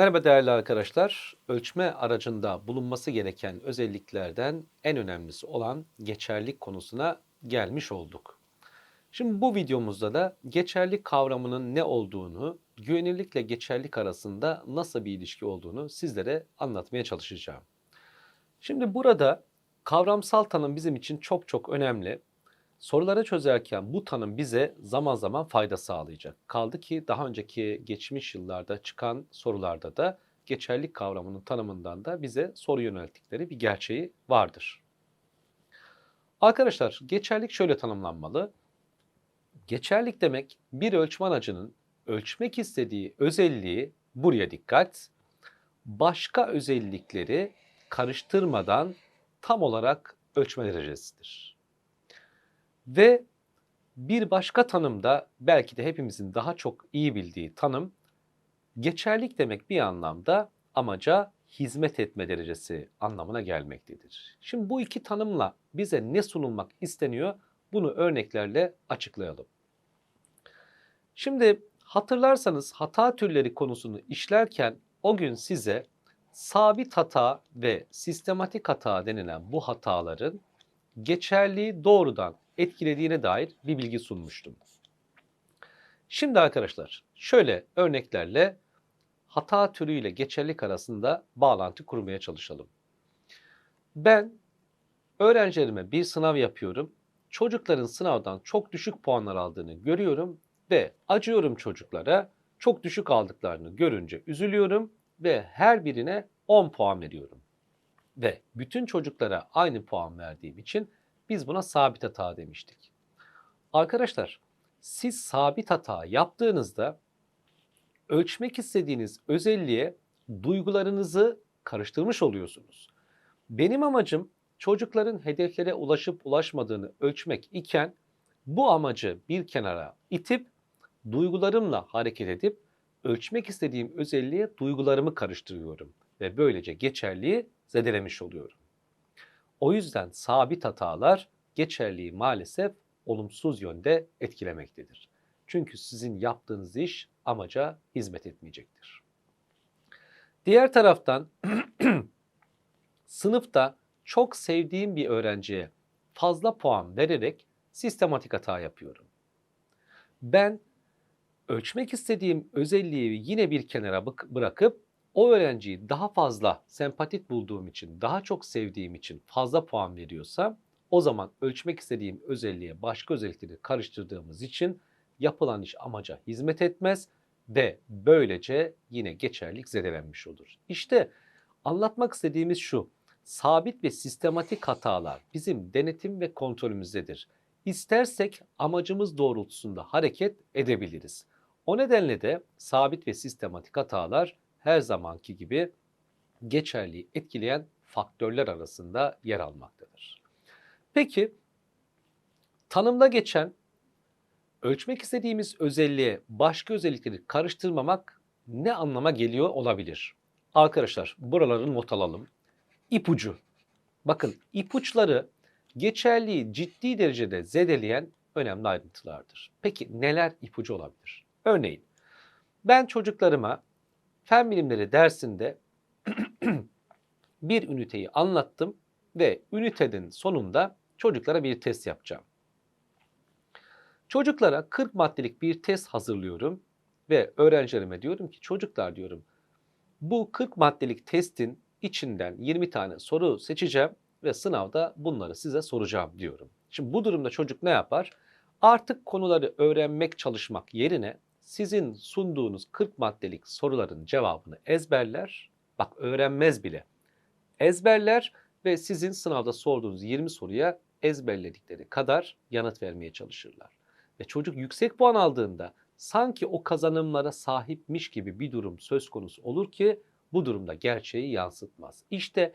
Merhaba değerli arkadaşlar. Ölçme aracında bulunması gereken özelliklerden en önemlisi olan geçerlik konusuna gelmiş olduk. Şimdi bu videomuzda da geçerlik kavramının ne olduğunu, güvenirlikle geçerlik arasında nasıl bir ilişki olduğunu sizlere anlatmaya çalışacağım. Şimdi burada kavramsal tanım bizim için çok çok önemli. Soruları çözerken bu tanım bize zaman zaman fayda sağlayacak. Kaldı ki daha önceki geçmiş yıllarda çıkan sorularda da geçerlik kavramının tanımından da bize soru yönelttikleri bir gerçeği vardır. Arkadaşlar geçerlik şöyle tanımlanmalı. Geçerlik demek bir ölçme aracının ölçmek istediği özelliği buraya dikkat başka özellikleri karıştırmadan tam olarak ölçme derecesidir. Ve bir başka tanım da belki de hepimizin daha çok iyi bildiği tanım geçerlik demek bir anlamda amaca hizmet etme derecesi anlamına gelmektedir. Şimdi bu iki tanımla bize ne sunulmak isteniyor bunu örneklerle açıklayalım. Şimdi hatırlarsanız hata türleri konusunu işlerken o gün size sabit hata ve sistematik hata denilen bu hataların geçerliği doğrudan etkilediğine dair bir bilgi sunmuştum. Şimdi arkadaşlar şöyle örneklerle hata türüyle geçerlik arasında bağlantı kurmaya çalışalım. Ben öğrencilerime bir sınav yapıyorum. Çocukların sınavdan çok düşük puanlar aldığını görüyorum ve acıyorum çocuklara. Çok düşük aldıklarını görünce üzülüyorum ve her birine 10 puan veriyorum. Ve bütün çocuklara aynı puan verdiğim için biz buna sabit hata demiştik. Arkadaşlar siz sabit hata yaptığınızda ölçmek istediğiniz özelliğe duygularınızı karıştırmış oluyorsunuz. Benim amacım çocukların hedeflere ulaşıp ulaşmadığını ölçmek iken bu amacı bir kenara itip duygularımla hareket edip ölçmek istediğim özelliğe duygularımı karıştırıyorum ve böylece geçerliği zedelemiş oluyorum. O yüzden sabit hatalar geçerliği maalesef olumsuz yönde etkilemektedir. Çünkü sizin yaptığınız iş amaca hizmet etmeyecektir. Diğer taraftan sınıfta çok sevdiğim bir öğrenciye fazla puan vererek sistematik hata yapıyorum. Ben ölçmek istediğim özelliği yine bir kenara bırakıp o öğrenciyi daha fazla sempatik bulduğum için, daha çok sevdiğim için fazla puan veriyorsam o zaman ölçmek istediğim özelliğe başka özellikleri karıştırdığımız için yapılan iş amaca hizmet etmez ve böylece yine geçerlik zedelenmiş olur. İşte anlatmak istediğimiz şu. Sabit ve sistematik hatalar bizim denetim ve kontrolümüzdedir. İstersek amacımız doğrultusunda hareket edebiliriz. O nedenle de sabit ve sistematik hatalar her zamanki gibi geçerliği etkileyen faktörler arasında yer almaktadır. Peki tanımda geçen ölçmek istediğimiz özelliğe başka özellikleri karıştırmamak ne anlama geliyor olabilir? Arkadaşlar buraları not alalım. İpucu. Bakın ipuçları geçerliği ciddi derecede zedeleyen önemli ayrıntılardır. Peki neler ipucu olabilir? Örneğin ben çocuklarıma fen bilimleri dersinde bir üniteyi anlattım ve ünitenin sonunda çocuklara bir test yapacağım. Çocuklara 40 maddelik bir test hazırlıyorum ve öğrencilerime diyorum ki çocuklar diyorum bu 40 maddelik testin içinden 20 tane soru seçeceğim ve sınavda bunları size soracağım diyorum. Şimdi bu durumda çocuk ne yapar? Artık konuları öğrenmek, çalışmak yerine sizin sunduğunuz 40 maddelik soruların cevabını ezberler. Bak öğrenmez bile. Ezberler ve sizin sınavda sorduğunuz 20 soruya ezberledikleri kadar yanıt vermeye çalışırlar. Ve çocuk yüksek puan aldığında sanki o kazanımlara sahipmiş gibi bir durum söz konusu olur ki bu durumda gerçeği yansıtmaz. İşte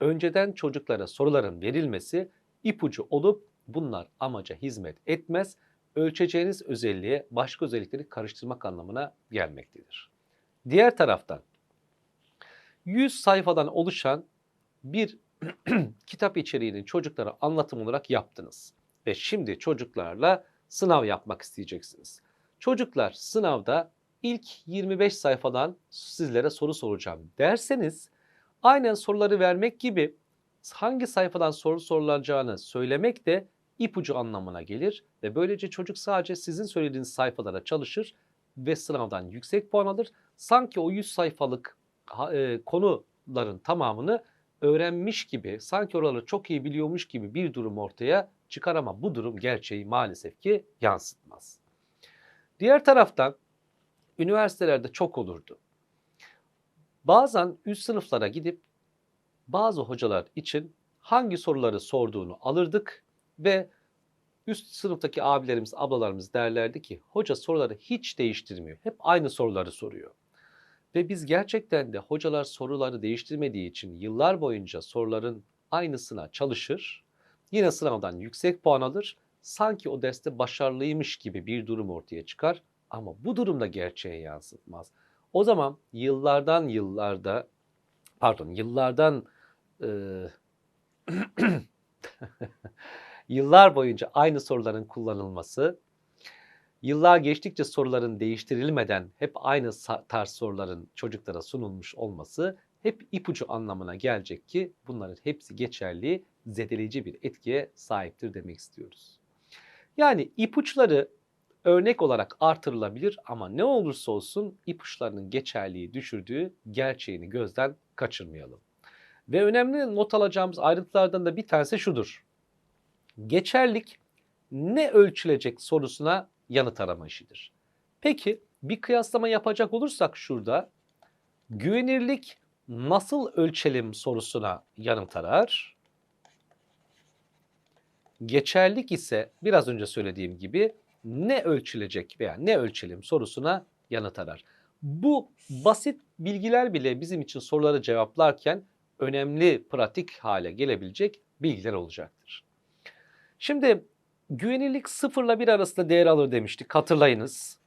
önceden çocuklara soruların verilmesi ipucu olup bunlar amaca hizmet etmez ölçeceğiniz özelliğe başka özellikleri karıştırmak anlamına gelmektedir. Diğer taraftan 100 sayfadan oluşan bir kitap içeriğinin çocuklara anlatım olarak yaptınız ve şimdi çocuklarla sınav yapmak isteyeceksiniz. Çocuklar sınavda ilk 25 sayfadan sizlere soru soracağım derseniz aynen soruları vermek gibi hangi sayfadan soru sorulacağını söylemek de ipucu anlamına gelir ve böylece çocuk sadece sizin söylediğiniz sayfalara çalışır ve sınavdan yüksek puan alır. Sanki o 100 sayfalık e, konuların tamamını öğrenmiş gibi, sanki oraları çok iyi biliyormuş gibi bir durum ortaya çıkar ama bu durum gerçeği maalesef ki yansıtmaz. Diğer taraftan üniversitelerde çok olurdu. Bazen üst sınıflara gidip bazı hocalar için hangi soruları sorduğunu alırdık ve üst sınıftaki abilerimiz, ablalarımız derlerdi ki hoca soruları hiç değiştirmiyor. Hep aynı soruları soruyor. Ve biz gerçekten de hocalar soruları değiştirmediği için yıllar boyunca soruların aynısına çalışır. Yine sınavdan yüksek puan alır. Sanki o derste başarılıymış gibi bir durum ortaya çıkar. Ama bu durumda gerçeğe yansıtmaz. O zaman yıllardan yıllarda pardon yıllardan e, yıllar boyunca aynı soruların kullanılması, yıllar geçtikçe soruların değiştirilmeden hep aynı tarz soruların çocuklara sunulmuş olması hep ipucu anlamına gelecek ki bunların hepsi geçerli, zedeleyici bir etkiye sahiptir demek istiyoruz. Yani ipuçları örnek olarak artırılabilir ama ne olursa olsun ipuçlarının geçerliği düşürdüğü gerçeğini gözden kaçırmayalım. Ve önemli not alacağımız ayrıntılardan da bir tanesi şudur. Geçerlik ne ölçülecek sorusuna yanıt arama işidir. Peki bir kıyaslama yapacak olursak şurada güvenirlik nasıl ölçelim sorusuna yanıt arar. Geçerlik ise biraz önce söylediğim gibi ne ölçülecek veya ne ölçelim sorusuna yanıt arar. Bu basit bilgiler bile bizim için soruları cevaplarken önemli pratik hale gelebilecek bilgiler olacaktır. Şimdi güvenirlik sıfırla bir arasında değer alır demiştik hatırlayınız.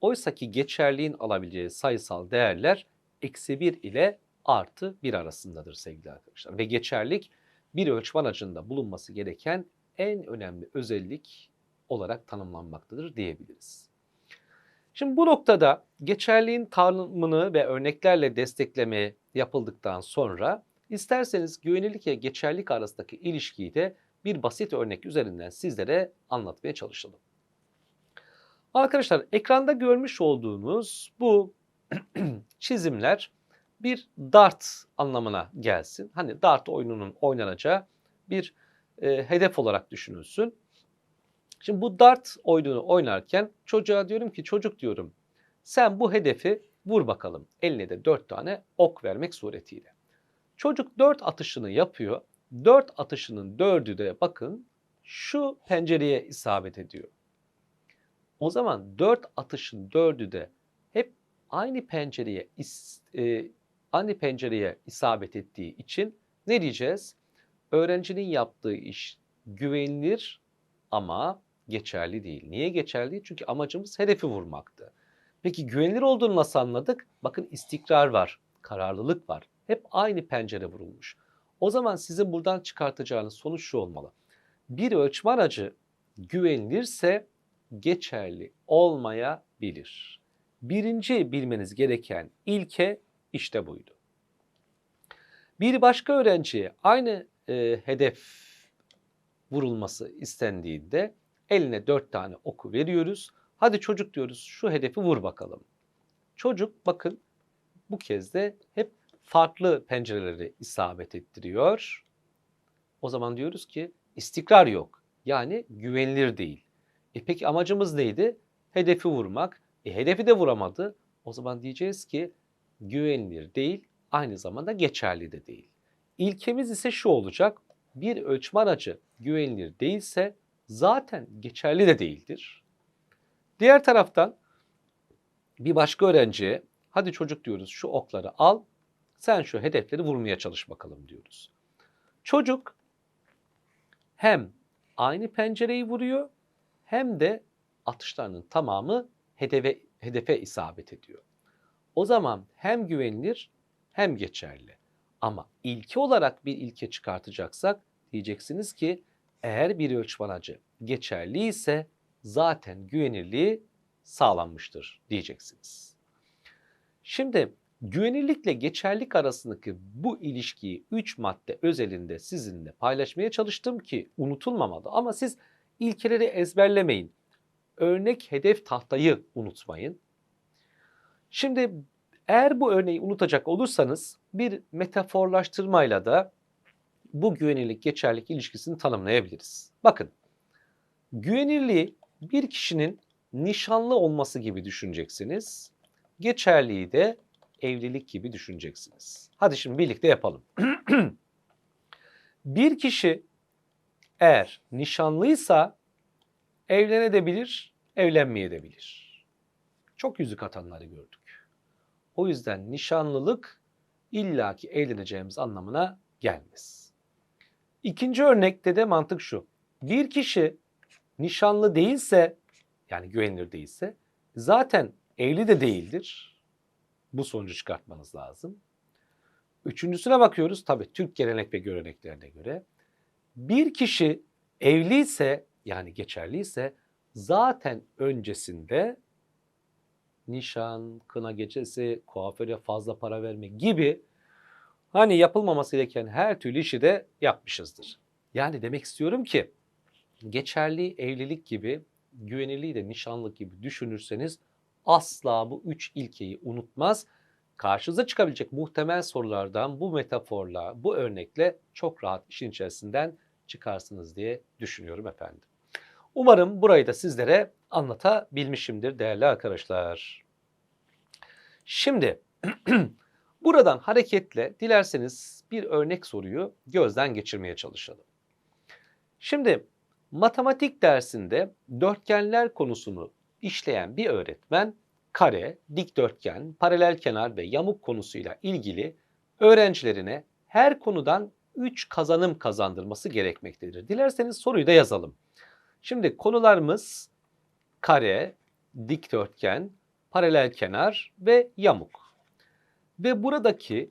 Oysa ki geçerliğin alabileceği sayısal değerler eksi 1 ile artı 1 arasındadır sevgili arkadaşlar. Ve geçerlik bir ölçme aracında bulunması gereken en önemli özellik olarak tanımlanmaktadır diyebiliriz. Şimdi bu noktada geçerliğin tanımını ve örneklerle destekleme yapıldıktan sonra isterseniz güvenirlik ve geçerlilik arasındaki ilişkiyi de bir basit örnek üzerinden sizlere anlatmaya çalışalım. Arkadaşlar ekranda görmüş olduğunuz bu çizimler bir dart anlamına gelsin. Hani dart oyununun oynanacağı bir e, hedef olarak düşünülsün. Şimdi bu dart oyununu oynarken çocuğa diyorum ki çocuk diyorum sen bu hedefi vur bakalım. Eline de dört tane ok vermek suretiyle. Çocuk dört atışını yapıyor. Dört atışının dördü de bakın şu pencereye isabet ediyor. O zaman dört atışın dördü de hep aynı pencereye is, e, aynı pencereye isabet ettiği için ne diyeceğiz? Öğrencinin yaptığı iş güvenilir ama geçerli değil. Niye geçerli? Çünkü amacımız hedefi vurmaktı. Peki güvenilir olduğunu nasıl anladık? Bakın istikrar var, kararlılık var. Hep aynı pencere vurulmuş. O zaman sizin buradan çıkartacağınız sonuç şu olmalı. Bir ölçme aracı güvenilirse geçerli olmayabilir. Birinci bilmeniz gereken ilke işte buydu. Bir başka öğrenciye aynı e, hedef vurulması istendiğinde eline dört tane oku veriyoruz. Hadi çocuk diyoruz şu hedefi vur bakalım. Çocuk bakın bu kez de hep farklı pencereleri isabet ettiriyor. O zaman diyoruz ki istikrar yok. Yani güvenilir değil. E peki amacımız neydi? Hedefi vurmak. E hedefi de vuramadı. O zaman diyeceğiz ki güvenilir değil, aynı zamanda geçerli de değil. İlkemiz ise şu olacak. Bir ölçme aracı güvenilir değilse zaten geçerli de değildir. Diğer taraftan bir başka öğrenciye hadi çocuk diyoruz şu okları al sen şu hedefleri vurmaya çalış bakalım diyoruz. Çocuk hem aynı pencereyi vuruyor hem de atışlarının tamamı hedefe, hedefe isabet ediyor. O zaman hem güvenilir hem geçerli. Ama ilke olarak bir ilke çıkartacaksak diyeceksiniz ki eğer bir ölçme aracı geçerli ise zaten güvenirliği sağlanmıştır diyeceksiniz. Şimdi güvenirlikle geçerlik arasındaki bu ilişkiyi 3 madde özelinde sizinle paylaşmaya çalıştım ki unutulmamalı. Ama siz ilkeleri ezberlemeyin. Örnek hedef tahtayı unutmayın. Şimdi eğer bu örneği unutacak olursanız bir metaforlaştırmayla da bu güvenirlik geçerlik ilişkisini tanımlayabiliriz. Bakın güvenirliği bir kişinin nişanlı olması gibi düşüneceksiniz. Geçerliği de evlilik gibi düşüneceksiniz. Hadi şimdi birlikte yapalım. bir kişi eğer nişanlıysa evlenebilir, evlenmeyebilir. Çok yüzük atanları gördük. O yüzden nişanlılık illaki evleneceğimiz anlamına gelmez. İkinci örnekte de mantık şu. Bir kişi nişanlı değilse yani güvenilir değilse zaten evli de değildir. Bu sonucu çıkartmanız lazım. Üçüncüsüne bakıyoruz tabii Türk gelenek ve göreneklerine göre. Bir kişi evliyse yani geçerliyse zaten öncesinde nişan, kına gecesi, kuaföre fazla para verme gibi hani yapılmaması gereken her türlü işi de yapmışızdır. Yani demek istiyorum ki geçerli evlilik gibi güvenirliği de nişanlık gibi düşünürseniz asla bu üç ilkeyi unutmaz. Karşınıza çıkabilecek muhtemel sorulardan bu metaforla, bu örnekle çok rahat işin içerisinden çıkarsınız diye düşünüyorum efendim. Umarım burayı da sizlere anlatabilmişimdir değerli arkadaşlar. Şimdi buradan hareketle dilerseniz bir örnek soruyu gözden geçirmeye çalışalım. Şimdi matematik dersinde dörtgenler konusunu işleyen bir öğretmen kare, dikdörtgen, paralel kenar ve yamuk konusuyla ilgili öğrencilerine her konudan 3 kazanım kazandırması gerekmektedir. Dilerseniz soruyu da yazalım. Şimdi konularımız kare, dikdörtgen, paralel kenar ve yamuk. Ve buradaki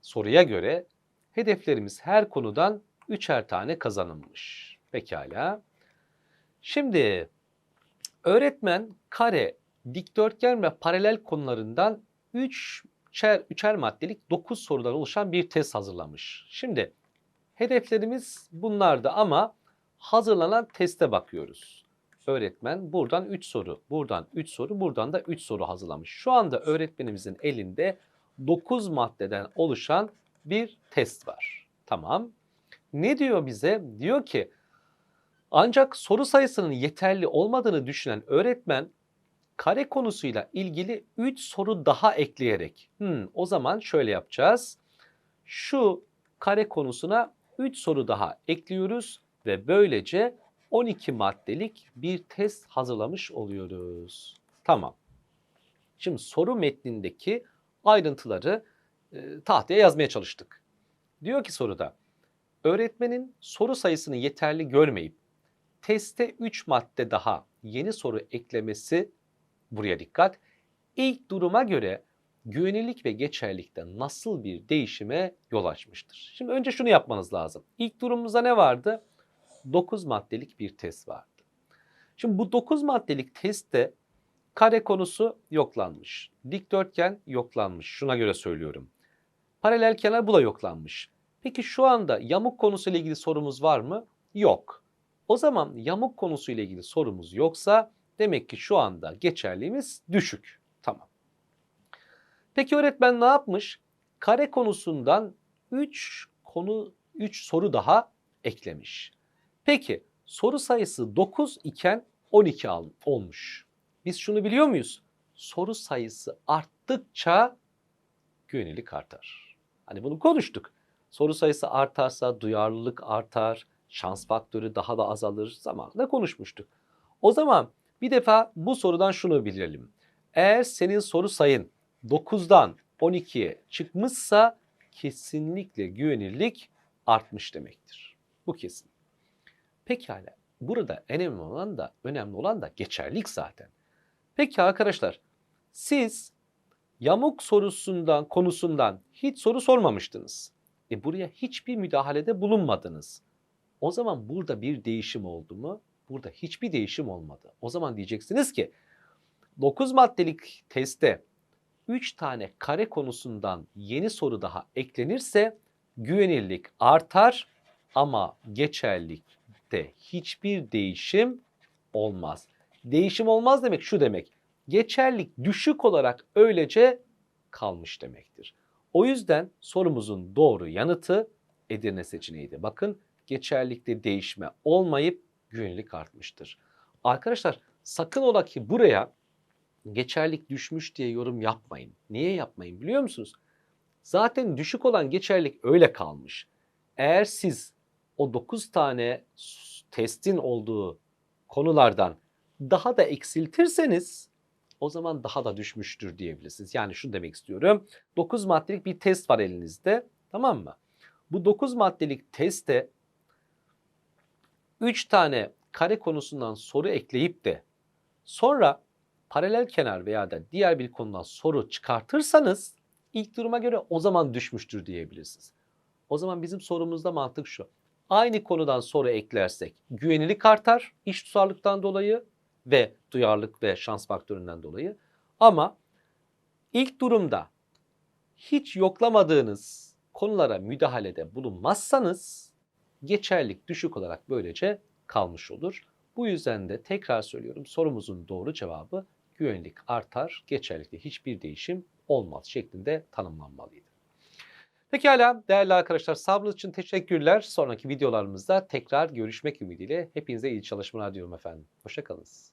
soruya göre hedeflerimiz her konudan üçer tane kazanılmış. Pekala. Şimdi öğretmen kare, dikdörtgen ve paralel konularından 3 üçer, üçer maddelik 9 sorudan oluşan bir test hazırlamış. Şimdi hedeflerimiz bunlardı ama hazırlanan teste bakıyoruz. Öğretmen buradan 3 soru, buradan 3 soru, buradan da 3 soru hazırlamış. Şu anda öğretmenimizin elinde 9 maddeden oluşan bir test var. Tamam. Ne diyor bize? Diyor ki ancak soru sayısının yeterli olmadığını düşünen öğretmen kare konusuyla ilgili 3 soru daha ekleyerek hmm, o zaman şöyle yapacağız. Şu kare konusuna 3 soru daha ekliyoruz ve böylece 12 maddelik bir test hazırlamış oluyoruz. Tamam. Şimdi soru metnindeki ayrıntıları e, tahtaya yazmaya çalıştık. Diyor ki soruda öğretmenin soru sayısını yeterli görmeyip teste 3 madde daha yeni soru eklemesi buraya dikkat. İlk duruma göre güvenirlik ve geçerlikte nasıl bir değişime yol açmıştır? Şimdi önce şunu yapmanız lazım. İlk durumumuzda ne vardı? 9 maddelik bir test vardı. Şimdi bu 9 maddelik testte kare konusu yoklanmış. Dikdörtgen yoklanmış. Şuna göre söylüyorum. Paralel kenar bu da yoklanmış. Peki şu anda yamuk konusuyla ilgili sorumuz var mı? Yok. O zaman yamuk konusuyla ilgili sorumuz yoksa demek ki şu anda geçerliğimiz düşük. Tamam. Peki öğretmen ne yapmış? Kare konusundan 3 konu 3 soru daha eklemiş. Peki soru sayısı 9 iken 12 olmuş. Biz şunu biliyor muyuz? Soru sayısı arttıkça güvenilirlik artar. Hani bunu konuştuk. Soru sayısı artarsa duyarlılık artar, şans faktörü daha da azalır zamanında konuşmuştuk. O zaman bir defa bu sorudan şunu bilelim. Eğer senin soru sayın 9'dan 12'ye çıkmışsa kesinlikle güvenirlik artmış demektir. Bu kesin. Pekala. Burada önemli olan da önemli olan da geçerlik zaten. Peki arkadaşlar siz yamuk sorusundan konusundan hiç soru sormamıştınız. E buraya hiçbir müdahalede bulunmadınız. O zaman burada bir değişim oldu mu? Burada hiçbir değişim olmadı. O zaman diyeceksiniz ki 9 maddelik testte 3 tane kare konusundan yeni soru daha eklenirse güvenilirlik artar ama geçerlilikte hiçbir değişim olmaz. Değişim olmaz demek şu demek. Geçerlik düşük olarak öylece kalmış demektir. O yüzden sorumuzun doğru yanıtı Edirne seçeneğiydi. Bakın geçerlikte değişme olmayıp güvenilirlik artmıştır. Arkadaşlar sakın ola ki buraya geçerlik düşmüş diye yorum yapmayın. Niye yapmayın biliyor musunuz? Zaten düşük olan geçerlik öyle kalmış. Eğer siz o 9 tane testin olduğu konulardan daha da eksiltirseniz o zaman daha da düşmüştür diyebilirsiniz. Yani şunu demek istiyorum. 9 maddelik bir test var elinizde. Tamam mı? Bu 9 maddelik teste 3 tane kare konusundan soru ekleyip de sonra paralel kenar veya da diğer bir konudan soru çıkartırsanız ilk duruma göre o zaman düşmüştür diyebilirsiniz. O zaman bizim sorumuzda mantık şu. Aynı konudan soru eklersek güvenilirlik artar iş tutarlıktan dolayı ve duyarlılık ve şans faktöründen dolayı. Ama ilk durumda hiç yoklamadığınız konulara müdahalede bulunmazsanız geçerlik düşük olarak böylece kalmış olur. Bu yüzden de tekrar söylüyorum sorumuzun doğru cevabı güvenlik artar, geçerlikte hiçbir değişim olmaz şeklinde tanımlanmalıydı. Pekala değerli arkadaşlar sabrınız için teşekkürler. Sonraki videolarımızda tekrar görüşmek ümidiyle hepinize iyi çalışmalar diliyorum efendim. Hoşçakalınız.